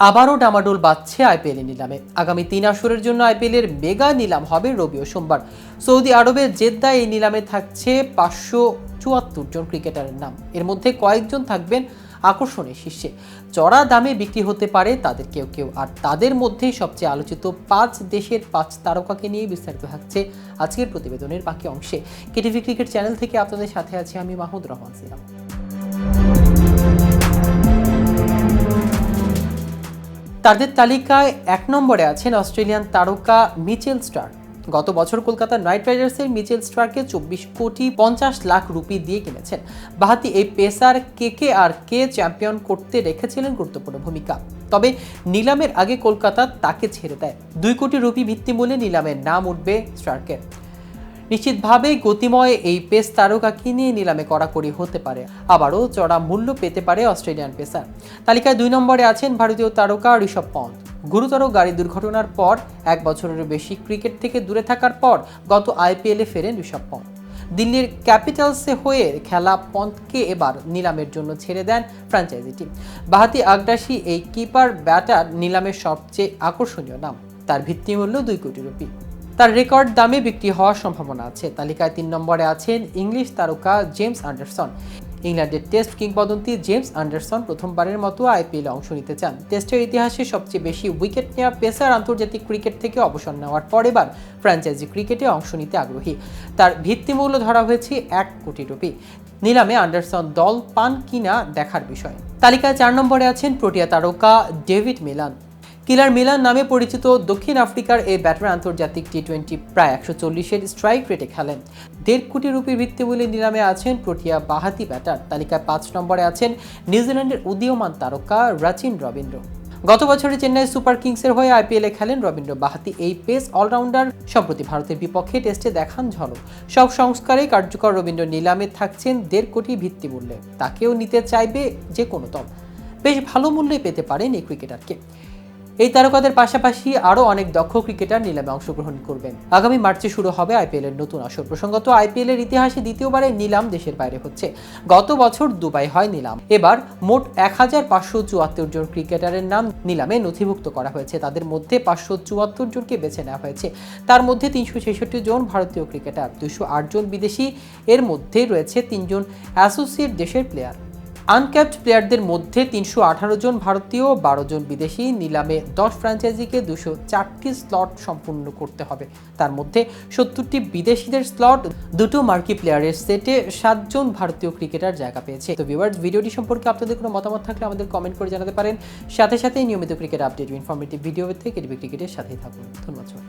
আবারও ডামাডোল বাজছে আইপিএল নিলামে। আগামী তিন আসরের জন্য আইপিএল এর মেগা নিলাম হবে রবি ও সোমবার। সৌদি আরবের জেদ্দায় এই নিলামে থাকছে পাঁচশো চুয়াত্তর জন ক্রিকেটারের নাম। এর মধ্যে কয়েকজন থাকবেন আকর্ষণের শীর্ষে। চড়া দামে বিক্রি হতে পারে তাদের কেউ কেউ। আর তাদের মধ্যে সবচেয়ে আলোচিত পাঁচ দেশের পাঁচ তারকাকে নিয়ে বিস্তারিত থাকছে আজকের প্রতিবেদনের বাকি অংশে। কেটিভি ক্রিকেট চ্যানেল থেকে আপনাদের সাথে আছি আমি মাহমুদ রহমান সিরাম। তাদের তালিকায় এক নম্বরে আছেন অস্ট্রেলিয়ান তারকা মিচেল স্টার গত বছর কলকাতা নাইট রাইডার্সের মিচেল স্টারকে চব্বিশ কোটি পঞ্চাশ লাখ রুপি দিয়ে কিনেছেন। বাহাতি এই পেসার কে কে আর কে চ্যাম্পিয়ন করতে রেখেছিলেন গুরুত্বপূর্ণ ভূমিকা। তবে নিলামের আগে কলকাতা তাকে ছেড়ে দেয়। দুই কোটি রুপি ভিত্তি ভিত্তিমূল্যে নিলামের নাম উঠবে স্টারকে নিশ্চিতভাবে গতিময় এই পেস তারকাকে নিয়ে নিলামে কড়াকড়ি হতে পারে। আবারও চড়া মূল্য পেতে পারে অস্ট্রেলিয়ান পেসার। তালিকায় দুই নম্বরে আছেন ভারতীয় তারকা ঋষভ পন্থ। গুরুতর গাড়ি দুর্ঘটনার পর এক বছরের বেশি ক্রিকেট থেকে দূরে থাকার পর গত আইপিএলে ফেরেন ঋষভ পন্থ। দিল্লির ক্যাপিটালসে হয়ে খেলা পন্থকে এবার নিলামের জন্য ছেড়ে দেন ফ্র্যাঞ্চাইজিটি বাহাতি আগ্রাসী এই কিপার ব্যাটার নিলামের সবচেয়ে আকর্ষণীয় নাম। তার ভিত্তিমূল্য দুই কোটি রুপি। তার রেকর্ড দামে বিক্রি হওয়ার সম্ভাবনা আছে। তালিকায় তিন নম্বরে আছেন ইংলিশ তারকা জেমস অ্যান্ডারসন ইংল্যান্ডের টেস্ট কিংবদন্তি জেমস অ্যান্ডারসন প্রথমবারের মতো আইপিএলে অংশ নিতে চান। টেস্টের ইতিহাসে সবচেয়ে বেশি উইকেট নেওয়া পেসার আন্তর্জাতিক ক্রিকেট থেকে অবসর নেওয়ার পর এবার ফ্র্যাঞ্চাইজি ক্রিকেটে অংশ নিতে আগ্রহী। তার ভিত্তিমূল্য ধরা হয়েছে এক কোটি রুপি। নিলামে অ্যান্ডারসন দল পান কিনা দেখার বিষয়। তালিকায় চার নম্বরে আছেন প্রোটিয়া তারকা ডেভিড মিলান। কিলার মিলান নামে পরিচিত দক্ষিণ আফ্রিকার এই ব্যাটার আন্তর্জাতিক টি টোয়েন্টি প্রায় একশো চল্লিশের স্ট্রাইক রেটে খেলেন। দেড় কোটি রুপির ভিত্তিমূল্যে নিলামে আছেন প্রোটিয়া বাহাতি ব্যাটার। তালিকায় পাঁচ নম্বরে আছেন নিউজিল্যান্ডের উদীয়মান তারকা রাচিন রবীন্দ্র। গত বছরে চেন্নাই সুপার কিংসের হয়ে আইপিএলে খেলেন রবীন্দ্র বাহাতি। এই পেস অলরাউন্ডার সম্প্রতি ভারতের বিপক্ষে টেস্টে দেখান ঝলক। সব সংস্কারে কার্যকর রবীন্দ্র নিলামে থাকছেন দেড় কোটি ভিত্তি ভিত্তিমূল্যে তাকেও নিতে চাইবে যে কোনো দল। বেশ ভালো মূল্যে পেতে পারেন এই ক্রিকেটারকে। এই তারকাদের পাশাপাশি আরও অনেক দক্ষ ক্রিকেটার নিলামে অংশগ্রহণ করবেন। আগামী মার্চে শুরু হবে আইপিএল এর নতুন আসর। প্রসঙ্গত আইপিএল এর ইতিহাসে দ্বিতীয়বারে নিলাম দেশের বাইরে হচ্ছে। গত বছর দুবাই হয় নিলাম। এবার মোট এক হাজার পাঁচশো চুয়াত্তর জন ক্রিকেটারের নাম নিলামে নথিভুক্ত করা হয়েছে। তাদের মধ্যে পাঁচশো চুয়াত্তর জনকে বেছে নেওয়া হয়েছে। তার মধ্যে তিনশো ছেষট্টি জন ভারতীয় ক্রিকেটার দুশো আট জন বিদেশি। এর মধ্যে রয়েছে তিনজন অ্যাসোসিয়েট দেশের প্লেয়ার। আনক্যাপড প্লেয়ারদের মধ্যে তিনশো আঠারো জন ভারতীয়, বারো জন বিদেশি। নিলামে দশ ফ্র্যাঞ্চাইজিকে দুশো চারটি স্লট সম্পূর্ণ করতে হবে। তার মধ্যে সত্তরটি বিদেশিদের স্লট, দুটো মার্কি প্লেয়ারের সেটে সাতজন ভারতীয় ক্রিকেটার জায়গা পেয়েছে। তো ভিউয়ার্স ভিডিওটি সম্পর্কে আপনাদের কোনো মতামত থাকলে আমাদের কমেন্ট করে জানাতে পারেন। সাথে সাথে নিয়মিত ক্রিকেট আপডেট ইনফরমেটিভ ভিডিও থেকে ক্রিকেটের সাথেই থাকুন। ধন্যবাদ।